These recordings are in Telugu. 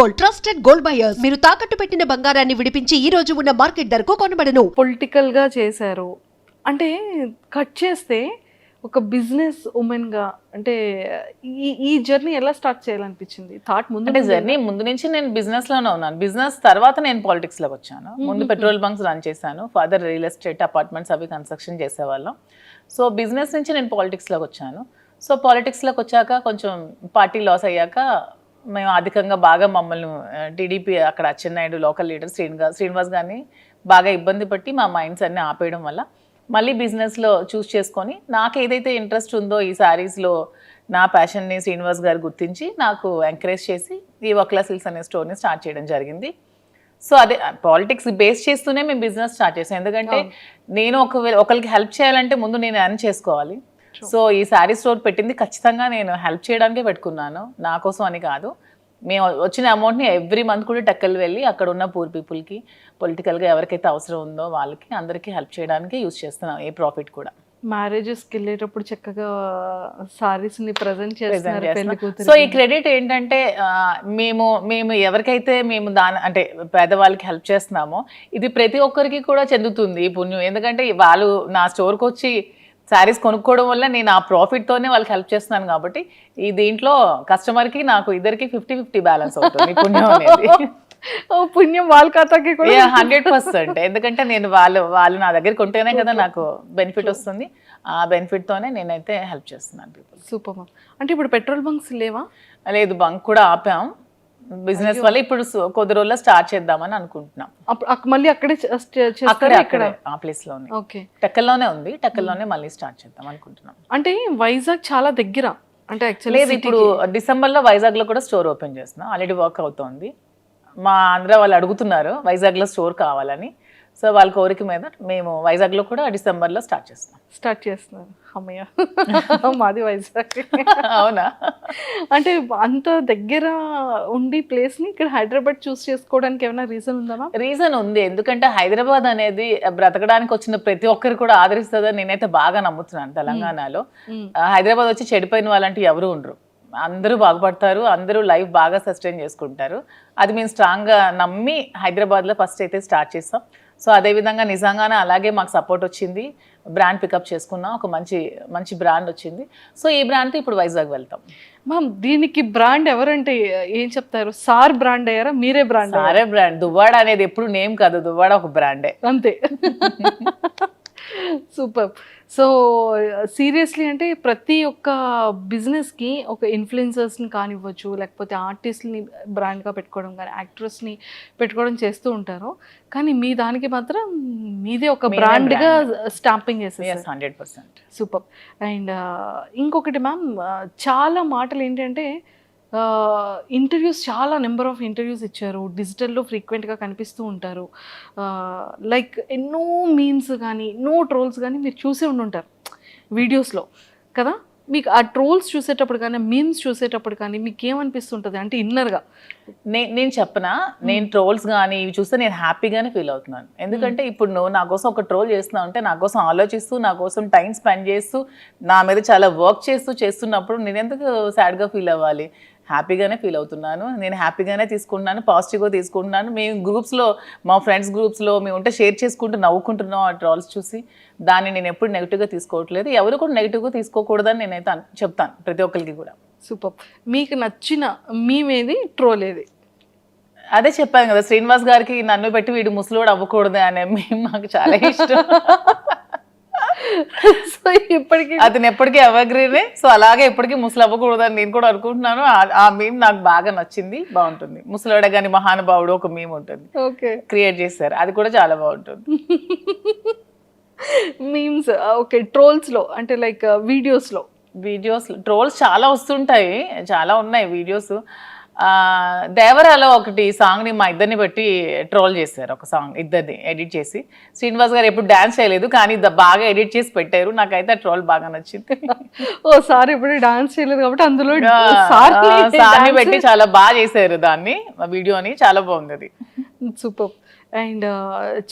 గోల్డ్ ట్రస్టెడ్ గోల్డ్ బయర్స్ మీరు తాకట్టు పెట్టిన బంగారాన్ని విడిపించి ఈ రోజు ఉన్న మార్కెట్ ధరకు కొనబడను. పొలిటికల్గా చేశారు. అంటే కట్ చేస్తే ఒక బిజినెస్ ఉమెన్గా అంటే ఈ ఈ జర్నీ ఎలా స్టార్ట్ చేయాలనిపించింది? థాట్ ముందు అంటే జర్నీ ముందు నుంచి నేను బిజినెస్లోనే ఉన్నాను. బిజినెస్ తర్వాత నేను పాలిటిక్స్లోకి వచ్చాను. ముందు పెట్రోల్ బంక్స్ రన్ చేశాను. ఫాదర్ రియల్ ఎస్టేట్ అపార్ట్మెంట్స్ అవి కన్స్ట్రక్షన్ చేసేవాళ్ళం. సో బిజినెస్ నుంచి నేను పాలిటిక్స్లోకి వచ్చాను. సో పాలిటిక్స్లోకి వచ్చాక కొంచెం పార్టీ లాస్ అయ్యాక మేము అధికంగా బాగా మమ్మల్ని టీడీపీ అక్కడ అచ్చెన్నాయుడు లోకల్ లీడర్ శ్రీనివాస్ శ్రీనివాస్ గారిని బాగా ఇబ్బంది పట్టి మా మైండ్స్ అన్ని ఆపేయడం వల్ల మళ్ళీ బిజినెస్లో చూస్ చేసుకొని నాకు ఏదైతే ఇంట్రెస్ట్ ఉందో ఈ శారీస్లో నా ప్యాషన్ని శ్రీనివాస్ గారు గుర్తించి నాకు ఎంకరేజ్ చేసి ఈ వక్లా సిల్స్ అనే స్టోర్ని స్టార్ట్ చేయడం జరిగింది. సో అదే పాలిటిక్స్ బేస్ చేస్తూనే మేము బిజినెస్ స్టార్ట్ చేసాం. ఎందుకంటే నేను ఒకవేళ ఒకరికి హెల్ప్ చేయాలంటే ముందు నేను ఎర్న్ చేసుకోవాలి. సో ఈ శారీ స్టోర్ పెట్టింది ఖచ్చితంగా నేను హెల్ప్ చేయడానికే పెట్టుకున్నాను. నా కోసం అని కాదు. మేము వచ్చిన అమౌంట్ని ఎవ్రీ మంత్ కూడా టెక్కలు వెళ్ళి అక్కడ ఉన్న పూర్ పీపుల్కి పొలిటికల్గా ఎవరికైతే అవసరం ఉందో వాళ్ళకి అందరికీ హెల్ప్ చేయడానికి యూస్ చేస్తున్నాం ఏ ప్రాఫిట్ కూడా. మ్యారేజెస్కి వెళ్ళేటప్పుడు చక్కగా సారీస్ని ప్రజెంట్ చేస్తున్నారు సో ఈ క్రెడిట్ ఏంటంటే మేము మేము ఎవరికైతే మేము దాని అంటే పేదవాళ్ళకి హెల్ప్ చేస్తున్నామో ఇది ప్రతి ఒక్కరికి కూడా చెందుతుంది ఈ పుణ్యం. ఎందుకంటే వాళ్ళు నా స్టోర్కి వచ్చి శారీస్ కొనుక్కోవడం వల్ల నేను ఆ ప్రాఫిట్తోనే వాళ్ళకి హెల్ప్ చేస్తున్నాను కాబట్టి ఈ దీంట్లో కస్టమర్కి నాకు ఇద్దరికి ఫిఫ్టీ ఫిఫ్టీ బ్యాలెన్స్ అవుతుంది పుణ్యం అనేది. పుణ్యం వాళ్ళ ఖాతాకి కూడా హండ్రెడ్ పర్సెంట్ ఎందుకంటే నేను వాళ్ళు వాళ్ళు నా దగ్గరికి ఉంటేనే కదా నాకు బెనిఫిట్ వస్తుంది. ఆ బెనిఫిట్ తోనే నేనైతే హెల్ప్ చేస్తున్నాను సూపర్ అంటే ఇప్పుడు పెట్రోల్ బంక్స్ లేవా? లేదు బంక్ కూడా ఆపాం. బిజినెస్ వల్ల ఇప్పుడు కొద్ది రోజుల్లో స్టార్ట్ చేద్దామని అనుకుంటున్నాం. మళ్ళీ అక్కడే అక్కడే అక్కడే ఆ ప్లేస్లోనే ఓకే. టెక్కల్లోనే ఉంది టెక్కల్లోనే మళ్ళీ స్టార్ట్ చేద్దాం అనుకుంటున్నాం. అంటే వైజాగ్ చాలా దగ్గర. అంటే యాక్చువల్లీ ఇప్పుడు డిసెంబర్లో వైజాగ్లో కూడా స్టోర్ ఓపెన్ చేస్తున్నాం. ఆల్రెడీ వర్క్ అవుతోంది. మా ఆంధ్ర వాళ్ళు అడుగుతున్నారు వైజాగ్లో స్టోర్ కావాలని. సో వాళ్ళ కోరిక మీద మేము వైజాగ్లో కూడా డిసెంబర్లో స్టార్ట్ చేస్తున్నాం. స్టార్ట్ చేస్తున్నారు. అమ్మయ్య. మాది వైజాగ్. అవునా? అంటే అంత దగ్గర ఉండి ప్లేస్ని ఇక్కడ హైదరాబాద్ చూస్ చేసుకోవడానికి ఏమైనా రీజన్ ఉందా రీజన్ ఉంది. ఎందుకంటే హైదరాబాద్ అనేది బ్రతకడానికి వచ్చిన ప్రతి ఒక్కరు కూడా ఆదరిస్తుందని నేనైతే బాగా నమ్ముతున్నాను తెలంగాణలో. హైదరాబాద్ వచ్చి చెడిపోయిన వాళ్ళంటూ ఎవరు ఉండరు. అందరూ బాగుపడతారు అందరూ లైఫ్ బాగా సస్టైన్ చేసుకుంటారు. అది మేము స్ట్రాంగ్గా నమ్మి హైదరాబాద్లో ఫస్ట్ అయితే స్టార్ట్ చేస్తాం. సో అదేవిధంగా నిజంగానే అలాగే మాకు సపోర్ట్ వచ్చింది. బ్రాండ్ పికప్ చేసుకున్నాం ఒక మంచి మంచి బ్రాండ్ వచ్చింది. సో ఈ బ్రాండ్తో ఇప్పుడు వైజాగ్ వెళ్తాం. మ్యామ్ దీనికి బ్రాండ్ ఎవరంటే ఏం చెప్తారు? సార్ బ్రాండ్ అయ్యారా? మీరే బ్రాండ్ సారే బ్రాండ్ దువ్వాడ అనేది ఎప్పుడు నేమ్ కాదు. దువ్వాడ ఒక బ్రాండే అంతే. సూపర్. సో సీరియస్లీ అంటే ప్రతి ఒక్క బిజినెస్కి ఒక ఇన్ఫ్లుయెన్సర్స్ని కానివ్వచ్చు లేకపోతే ఆర్టిస్ట్ని బ్రాండ్గా పెట్టుకోవడం కానీ యాక్ట్రెస్ని పెట్టుకోవడం చేస్తూ ఉంటారు. కానీ మీ దానికి మాత్రం మీదే ఒక బ్రాండ్గా స్టాంపింగ్ ఎస్ చేసేసారు హండ్రెడ్ పర్సెంట్ సూపర్. అండ్ ఇంకొకటి మ్యామ్ చాలా మాటలు ఏంటంటే ఇంటర్వ్యూస్ చాలా నెంబర్ ఆఫ్ ఇంటర్వ్యూస్ ఇచ్చారు. డిజిటల్లో ఫ్రీక్వెంట్గా కనిపిస్తూ ఉంటారు. లైక్ ఎన్నో మీమ్స్ కానీ ఎన్నో ట్రోల్స్ కానీ మీరు చూసే ఉండుంటారు వీడియోస్లో. కదా? మీకు ఆ ట్రోల్స్ చూసేటప్పుడు కానీ మీమ్స్ చూసేటప్పుడు కానీ మీకు ఏమనిపిస్తుంటుంది అంటే ఇన్నర్గా. నే నేను చెప్పనా? నేను ట్రోల్స్ కానీ ఇవి చూస్తే నేను హ్యాపీగానే ఫీల్ అవుతున్నాను. ఎందుకంటే ఇప్పుడు నువ్వు నా కోసం ఒక ట్రోల్ చేస్తున్నావు అంటే నా కోసం ఆలోచిస్తూ నా కోసం టైం స్పెండ్ చేస్తూ నా మీద చాలా వర్క్ చేస్తూ చేస్తున్నప్పుడు నేను ఎందుకు సాడ్గా ఫీల్ అవ్వాలి? హ్యాపీగానే ఫీల్ అవుతున్నాను. నేను హ్యాపీగానే తీసుకుంటున్నాను పాజిటివ్గా తీసుకుంటున్నాను. మేము గ్రూప్స్లో మా ఫ్రెండ్స్ గ్రూప్స్లో మేము ఉంటే షేర్ చేసుకుంటూ నవ్వుకుంటున్నాం ఆ ట్రాల్స్ చూసి. దాన్ని నేను ఎప్పుడు నెగిటివ్గా తీసుకోవట్లేదు. ఎవరు కూడా నెగిటివ్గా తీసుకోకూడదని నేనైతే చెప్తాను ప్రతి ఒక్కరికి కూడా. సూపర్. మీకు నచ్చిన మీమేది ట్రోల్ ఏది? అదే చెప్పాను కదా శ్రీనివాస్ గారికి నన్ను పెట్టి వీడు ముసలోడు అవ్వకూడదు అనే మేము మాకు చాలా ఇష్టం. సో ఇప్పటికీ అతను ఎప్పటికీ ఎవగ్రీనే సో అలాగే ఎప్పటికీ ముసలు అవ్వకూడదు అని నేను కూడా అనుకుంటున్నాను. ఆ- మీమ్ నాకు బాగా నచ్చింది. బాగుంటుంది. ముసలోడ గాని మహానుభావుడు ఒక మీమ్ ఉంటుంది. ఓకే. క్రియేట్ చేశారు. అది కూడా చాలా బాగుంటుంది. మీమ్స్ ఓకే ట్రోల్స్లో అంటే లైక్ వీడియోస్లో వీడియోస్ ట్రోల్స్ చాలా వస్తుంటాయి. చాలా ఉన్నాయి వీడియోస్ దేవరాలో ఒకటి సాంగ్ని మా ఇద్దరిని బట్టి ట్రోల్ చేశారు. ఒక సాంగ్ ఇద్దరిని ఎడిట్ చేసి. శ్రీనివాస్ గారు ఎప్పుడు డాన్స్ చేయలేదు కానీ బాగా ఎడిట్ చేసి పెట్టారు. నాకైతే ఆ ట్రోల్ బాగా నచ్చింది. ఓ సార్ ఇప్పుడు డాన్స్ చేయలేదు కాబట్టి అందులో సార్ సార్ని పెట్టి చాలా బాగా చేశారు దాన్ని. వీడియోని చాలా బాగుంది అది. సూపర్. అండ్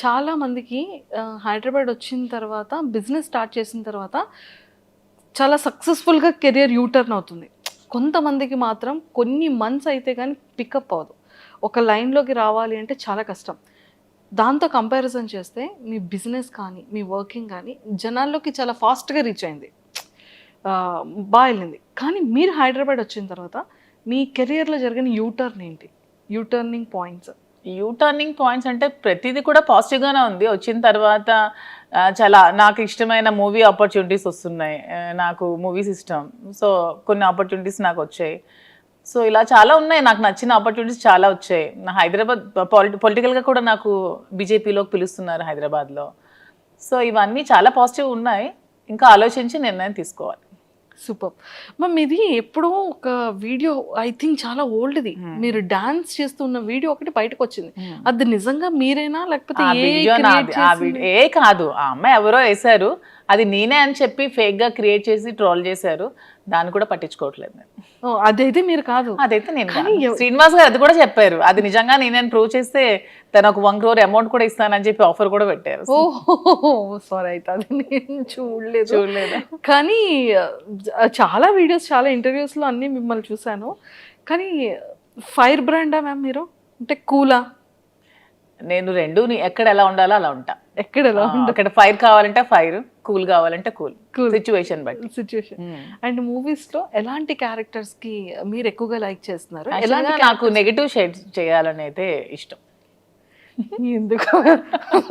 చాలా మందికి హైదరాబాద్ వచ్చిన తర్వాత బిజినెస్ స్టార్ట్ చేసిన తర్వాత చాలా సక్సెస్ఫుల్గా కెరియర్ యూటర్న్ అవుతుంది. కొంతమందికి మాత్రం కొన్ని మంత్స్ అయితే కానీ పికప్ అవ్వదు. ఒక లైన్లోకి రావాలి అంటే చాలా కష్టం. దాంతో కంపారిజన్ చేస్తే మీ బిజినెస్ కానీ మీ వర్కింగ్ కానీ జనాల్లోకి చాలా ఫాస్ట్గా రీచ్ అయింది. బాగా వెళ్ళింది. కానీ మీరు హైదరాబాద్ వచ్చిన తర్వాత మీ కెరియర్లో జరిగిన యూటర్న్ ఏంటి? U turning points U turning points అంటే ప్రతిదీ కూడా పాజిటివ్గానే ఉంది. వచ్చిన తర్వాత చాలా నాకు ఇష్టమైన మూవీ ఆపర్చునిటీస్ వస్తున్నాయి. నాకు మూవీస్ ఇష్టం సో కొన్ని ఆపర్చునిటీస్ నాకు వచ్చాయి. సో ఇలా చాలా ఉన్నాయి. నాకు నచ్చిన ఆపర్చునిటీస్ చాలా వచ్చాయి. నా హైదరాబాద్ పొలిటి పొలిటికల్గా కూడా నాకు బీజేపీలోకి పిలుస్తున్నారు హైదరాబాద్లో. సో ఇవన్నీ చాలా పాజిటివ్ ఉన్నాయి. ఇంకా ఆలోచించి నిర్ణయం తీసుకోవాలి. సూపర్. మ్యామ్ ఇది ఎప్పుడో ఒక వీడియో ఐ థింక్ చాలా ఓల్డ్ది. మీరు డాన్స్ చేస్తున్న వీడియో ఒకటి బయటకు వచ్చింది అది నిజంగా మీరేనా? లేకపోతే ఏ కాదు. ఆ అమ్మాయి ఎవరో వేశారు. అది నేనే అని చెప్పి ఫేక్గా క్రియేట్ చేసి ట్రోల్ చేశారు. దాన్ని కూడా పట్టించుకోవట్లేదు నేను. అదైతే మీరు కాదు. అదైతే నేను. శ్రీనివాస్ గారు అది కూడా చెప్పారు. అది నిజంగా నేనే ప్రూవ్ చేస్తే తను ఒక వన్ క్రోర్ అమౌంట్ కూడా ఇస్తానని చెప్పి ఆఫర్ కూడా పెట్టారు. సారీ అయితే అది నేను చూడలేదు. చూడలేదు. కానీ చాలా వీడియోస్ చాలా ఇంటర్వ్యూస్లో అన్ని మిమ్మల్ని చూశాను. కానీ ఫైర్ బ్రాండా మ్యామ్ మీరు? అంటే కూలా? నేను రెండు ఎక్కడ ఎలా ఉండాలో అలా ఉంటా. ఎక్కడ ఎలా అక్కడ ఫైర్ కావాలంటే ఫైర్ కూల్ కావాలంటే కూల్. Cool. సిచ్యువేషన్ బట్టి. సిచ్యువేషన్. అండ్ మూవీస్లో ఎలాంటి క్యారెక్టర్స్కి మీరు ఎక్కువగా లైక్ చేస్తున్నారు? Actually ఎలాంటి గా నాకు నెగిటివ్ షేడ్స్ చేయాలని అయితే ఇష్టం. ఎందుకు?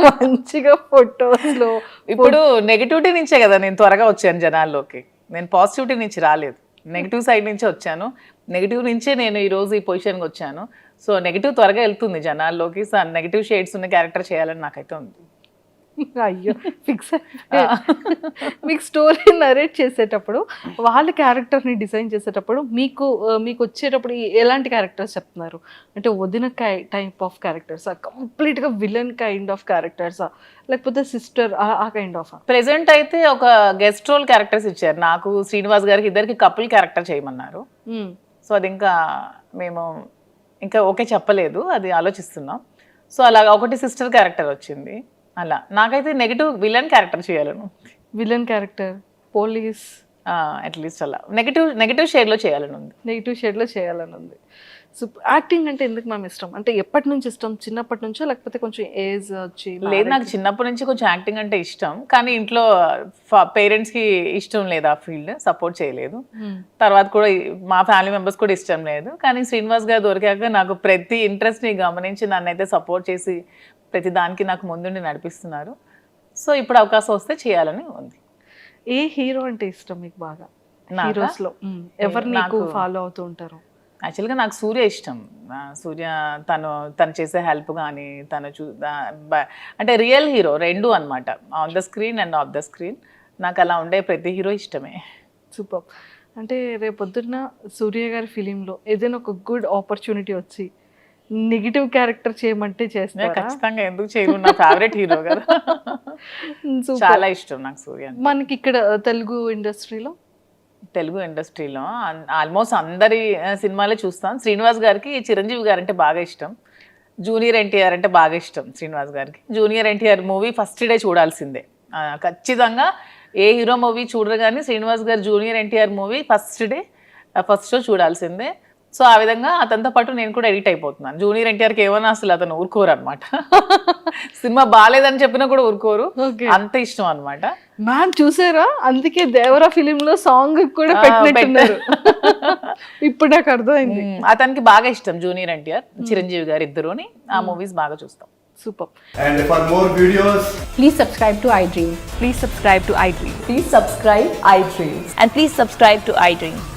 మంచిగా ఫొటోస్లో ఇప్పుడు నెగిటివిటీ నుంచే కదా నేను త్వరగా వచ్చాను జనాల్లోకి. నేను పాజిటివిటీ నుంచి రాలేదు. నెగిటివ్ సైడ్ నుంచే వచ్చాను. నెగిటివ్ నుంచే నేను ఈ రోజు ఈ పొజిషన్కి వచ్చాను. సో నెగిటివ్ త్వరగా వెళ్తుంది జనాల్లోకి. సో నెగిటివ్ షేడ్స్ ఉన్న క్యారెక్టర్ చేయాలని నాకైతే ఉంది. అయ్యో ఫిక్స్ మీకు స్టోరీ నరేట్ చేసేటప్పుడు వాళ్ళ క్యారెక్టర్ని డిజైన్ చేసేటప్పుడు మీకు మీకు వచ్చేటప్పుడు ఎలాంటి క్యారెక్టర్స్ చెప్తున్నారు? అంటే వదిన టైప్ ఆఫ్ క్యారెక్టర్సా కంప్లీట్గా విలన్ కైండ్ ఆఫ్ క్యారెక్టర్సా లేకపోతే సిస్టర్ ఆ కైండ్ ఆఫ్ ప్రెసెంట్ అయితే ఒక గెస్ట్ రోల్ క్యారెక్టర్స్ ఇచ్చారు. నాకు శ్రీనివాస్ గారికి ఇద్దరికి కపుల్ క్యారెక్టర్ చేయమన్నారు. సో అది ఇంకా మేము ఇంకా ఓకే చెప్పలేదు. అది ఆలోచిస్తున్నాం. సో అలాగా ఒకటి సిస్టర్ క్యారెక్టర్ వచ్చింది. అలా. నాకైతే negative villain character చేయాలను. Villain character police at least అలా. నెగిటివ్ నెగిటివ్ షేడ్లో చేయాలని ఉంది నెగిటివ్ షేడ్లో చేయాలని ఉంది సో యాక్టింగ్ అంటే ఎందుకు మ్యామ్ ఇష్టం? అంటే ఎప్పటి నుంచి ఇష్టం? చిన్నప్పటి నుంచో లేకపోతే కొంచెం ఏజ్ వచ్చి లేదు నాకు చిన్నప్పటి నుంచి కొంచెం యాక్టింగ్ అంటే ఇష్టం. కానీ ఇంట్లో పేరెంట్స్కి ఇష్టం లేదు ఆ ఫీల్డ్ సపోర్ట్ చేయలేదు. Hmm. తర్వాత కూడా మా ఫ్యామిలీ మెంబర్స్ కూడా ఇష్టం లేదు. కానీ శ్రీనివాస్ గారు దొరికాక నాకు ప్రతి ఇంట్రెస్ట్ని గమనించి నన్ను అయితే సపోర్ట్ చేసి ప్రతి దానికి నాకు ముందుండి నడిపిస్తున్నారు. సో ఇప్పుడు అవకాశం వస్తే చేయాలని ఉంది. ఏ హీరో అంటే ఇష్టం మీకు బాగా? నాకా? హీరోస్లో మ్, ఎవరు నీకు ఫాలో అవుతూ ఉంటారు? యాక్చువల్గా నాకు సూర్య ఇష్టం. సూర్య తను తను చేసే హెల్ప్ కానీ తను చూ అంటే రియల్ హీరో రెండు అన్నమాట. On the screen and off the screen. నాకు అలా ఉండే ప్రతి హీరో ఇష్టమే. సూపర్. అంటే రేపొద్దున్న సూర్య గారి ఫిలింలో ఏదైనా ఒక గుడ్ ఆపర్చునిటీ వచ్చి నెగిటివ్ క్యారెక్టర్ చేయమంటే నేను చేస్తారా ఖచ్చితంగా ఎందుకు చేయను? నా ఫేవరెట్ హీరో కదా. చాలా ఇష్టం నాకు సూర్య. మనకి ఇక్కడ తెలుగు ఇండస్ట్రీలో? తెలుగు ఇండస్ట్రీలో. ఆల్మోస్ట్ అందరి సినిమాలే చూస్తాం. శ్రీనివాస్ గారికి చిరంజీవి గారు అంటే బాగా ఇష్టం. జూనియర్ ఎన్టీఆర్ అంటే బాగా ఇష్టం శ్రీనివాస్ గారికి. Junior NTR movie first day చూడాల్సిందే. ఖచ్చితంగా ఏ హీరో మూవీ చూడరు కానీ శ్రీనివాస్ గారు junior NTR movie first day first show చూడాల్సిందే. సో ఆ విధంగా అతనితో పాటు నేను కూడా ఎడిట్ అయిపోతున్నాను. జూనియర్ ఎన్టీఆర్కి ఏమన్నా అసలు అతను ఊరుకోరు అనమాట సినిమా బాగాలేదని చెప్పినా కూడా ఊరుకోరు. అంత ఇష్టం అనమాట మ్యామ్ చూసారా? అందుకే దేవరా ఫిలిం లో సాంగ్ కూడా పెట్టినట్టున్నారు. ఇప్పుడు నాకు అర్థమైంది. అతనికి బాగా ఇష్టం జూనియర్ ఎన్టీఆర్ చిరంజీవి గారు ఇద్దరుని. ఆ మూవీస్ బాగా చూస్తాం. Super. And for more videos, Please subscribe to iDream. Please subscribe to iDream. Please subscribe iDream. And please subscribe to iDream.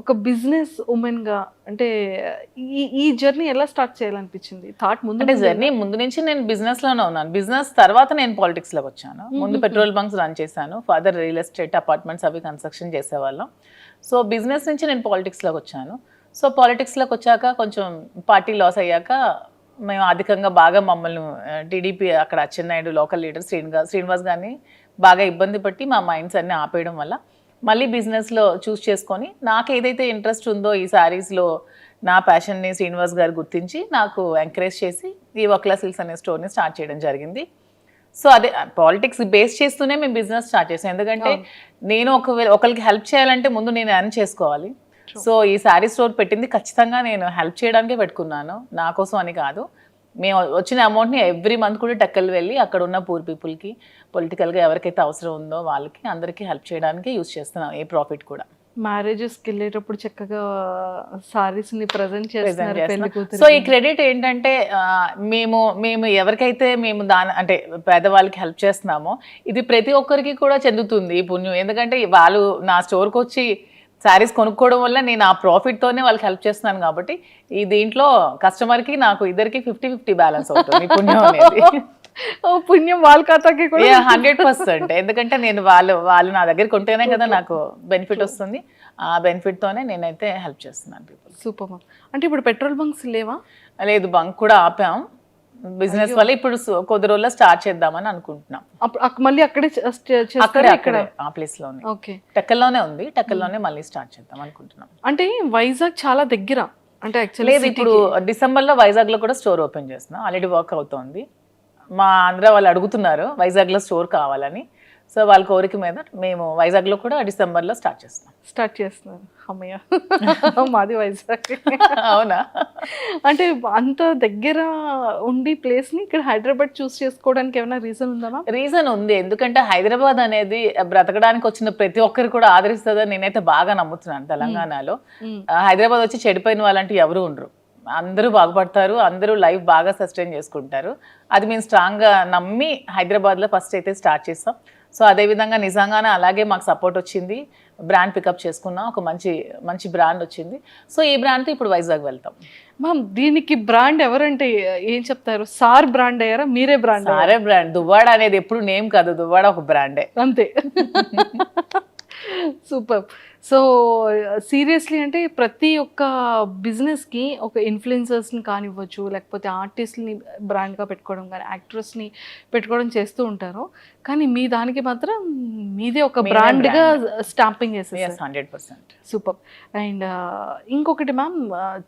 ఒక బిజినెస్ ఉమెన్గా అంటే ఈ ఈ జర్నీ ఎలా స్టార్ట్ చేయాలనిపించింది? థాట్ ముందు అంటే జర్నీ ముందు నుంచి నేను బిజినెస్లోనే ఉన్నాను. బిజినెస్ తర్వాత నేను పాలిటిక్స్లోకి వచ్చాను ముందు పెట్రోల్ బంక్స్ రన్ చేశాను. ఫాదర్ రియల్ ఎస్టేట్ అపార్ట్మెంట్స్ అవి కన్స్ట్రక్షన్ చేసేవాళ్ళం. సో బిజినెస్ నుంచి నేను పాలిటిక్స్లోకి వచ్చాను. సో పాలిటిక్స్లోకి వచ్చాక కొంచెం పార్టీ లాస్ అయ్యాక మేము అధికంగా బాగా మమ్మల్ని టీడీపీ అక్కడ అచ్చెన్నాయుడు లోకల్ లీడర్ శ్రీనివాస్ శ్రీనివాస్ గారిని బాగా ఇబ్బంది పట్టి మా మైండ్స్ అన్ని ఆపేయడం వల్ల మళ్ళీ బిజినెస్లో చూస్ చేసుకొని నాకు ఏదైతే ఇంట్రెస్ట్ ఉందో ఈ శారీస్లో నా ప్యాషన్ని శ్రీనివాస్ గారు గుర్తించి నాకు ఎంకరేజ్ చేసి ఈ వక్లా సిల్క్స్ అనే స్టోర్ని స్టార్ట్ చేయడం జరిగింది. సో అదే పాలిటిక్స్ బేస్ చేస్తూనే మేము బిజినెస్ స్టార్ట్ చేసాం. ఎందుకంటే నేను ఒకవేళ ఒకరికి హెల్ప్ చేయాలంటే ముందు నేను ఎర్న్ చేసుకోవాలి. సో ఈ శారీ స్టోర్ పెట్టింది ఖచ్చితంగా నేను హెల్ప్ చేయడానికే పెట్టుకున్నాను. నా కోసం అని కాదు. మేము వచ్చిన అమౌంట్ని ఎవ్రీ మంత్ కూడా టెక్కలు వెళ్ళి అక్కడ ఉన్న పూర్ పీపుల్కి పొలిటికల్గా ఎవరికైతే అవసరం ఉందో వాళ్ళకి అందరికీ హెల్ప్ చేయడానికి యూస్ చేస్తున్నాం ఏ ప్రాఫిట్ కూడా. మ్యారేజెస్కి వెళ్ళేటప్పుడు చక్కగా సారీస్ని ప్రజెంట్ చేస్తున్నారు సో ఈ క్రెడిట్ ఏంటంటే మేము మేము ఎవరికైతే మేము దాని అంటే పేదవాళ్ళకి హెల్ప్ చేస్తున్నామో ఇది ప్రతి ఒక్కరికి కూడా చెందుతుంది ఈ పుణ్యం. ఎందుకంటే వాళ్ళు నా స్టోర్కి వచ్చి శారీస్ కొనుక్కోవడం వల్ల నేను ఆ ప్రాఫిట్తోనే వాళ్ళకి హెల్ప్ చేస్తున్నాను కాబట్టి ఈ దీంట్లో కస్టమర్కి నాకు ఇద్దరికి ఫిఫ్టీ ఫిఫ్టీ బ్యాలెన్స్ అవుతుంది పుణ్యం అనేది. ఓ పుణ్యం వాళ్ళ ఖాతాకి కూడా. హండ్రెడ్ పర్సెంట్ ఎందుకంటే నేను వాళ్ళు వాళ్ళు నా దగ్గర కొంటేనే కదా నాకు బెనిఫిట్ వస్తుంది. ఆ బెనిఫిట్ తోనే నేనైతే హెల్ప్ చేస్తున్నాను పీపుల్ సూపర్ అంటే ఇప్పుడు పెట్రోల్ బంక్స్ లేవా? లేదు బంక్ కూడా ఆపాం. బిజినెస్ వల్ల ఇప్పుడు కొద్ది రోజుల్లో స్టార్ట్ చేద్దామని అనుకుంటున్నాం. మళ్ళీ అక్కడే ఇక్కడ? ఆ ప్లేస్లోనే ఓకే. టెక్కల్లోనే ఉంది. టెక్కల్లోనే మళ్ళీ స్టార్ట్ చేద్దాం అనుకుంటున్నాం. అంటే వైజాగ్ చాలా దగ్గర. అంటే లేదు ఇప్పుడు డిసెంబర్లో వైజాగ్లో కూడా స్టోర్ ఓపెన్ చేస్తున్నాం. ఆల్రెడీ వర్క్ అవుతోంది. మా ఆంధ్ర వాళ్ళు అడుగుతున్నారు వైజాగ్లో స్టోర్ కావాలని. సో వాళ్ళ కోరిక మీద మేము వైజాగ్లో కూడా డిసెంబర్లో స్టార్ట్ చేస్తున్నాం. స్టార్ట్ చేస్తున్నారు. అమ్మయ్య. మాది వైజాగ్. అవునా? అంటే అంత దగ్గర ఉండి ప్లేస్ని ఇక్కడ హైదరాబాద్ చూస్ చేసుకోవడానికి ఏమైనా రీజన్ ఉందా రీజన్ ఉంది. ఎందుకంటే హైదరాబాద్ అనేది బ్రతకడానికి వచ్చిన ప్రతి ఒక్కరు కూడా ఆదరిస్తుందని నేనైతే బాగా నమ్ముతున్నాను తెలంగాణలో. హైదరాబాద్ వచ్చి చెడిపోయిన వాళ్ళంటూ ఎవరు ఉండరు. అందరూ బాగుపడతారు. అందరూ లైఫ్ బాగా సస్టైన్ చేసుకుంటారు. అది మేము స్ట్రాంగ్గా నమ్మి హైదరాబాద్లో ఫస్ట్ అయితే స్టార్ట్ చేస్తాం. సో అదేవిధంగా నిజంగానే అలాగే మాకు సపోర్ట్ వచ్చింది. బ్రాండ్ పికప్ చేసుకున్నాం ఒక మంచి మంచి బ్రాండ్ వచ్చింది. సో ఈ బ్రాండ్తో ఇప్పుడు వైజాగ్ వెళ్తాం. మ్యామ్ దీనికి బ్రాండ్ ఎవరంటే ఏం చెప్తారు? సార్ బ్రాండ్ అయ్యారా? మీరే బ్రాండ్ సారే బ్రాండ్ దువ్వాడ అనేది ఎప్పుడు నేమ్ కాదు. దువ్వాడ ఒక బ్రాండే అంతే. సూపర్ సో సీరియస్లీ అంటే ప్రతి ఒక్క బిజినెస్కి ఒక ఇన్ఫ్లుయెన్సర్స్ని కానివ్వచ్చు లేకపోతే ఆర్టిస్ట్ని బ్రాండ్గా పెట్టుకోవడం కానీ యాక్ట్రెస్ని పెట్టుకోవడం చేస్తూ ఉంటారు. కానీ మీ దానికి మాత్రం మీదే ఒక బ్రాండ్గా స్టాంపింగ్ చేసేసారు. Yes hundred percent super and ఇంకొకటి మ్యామ్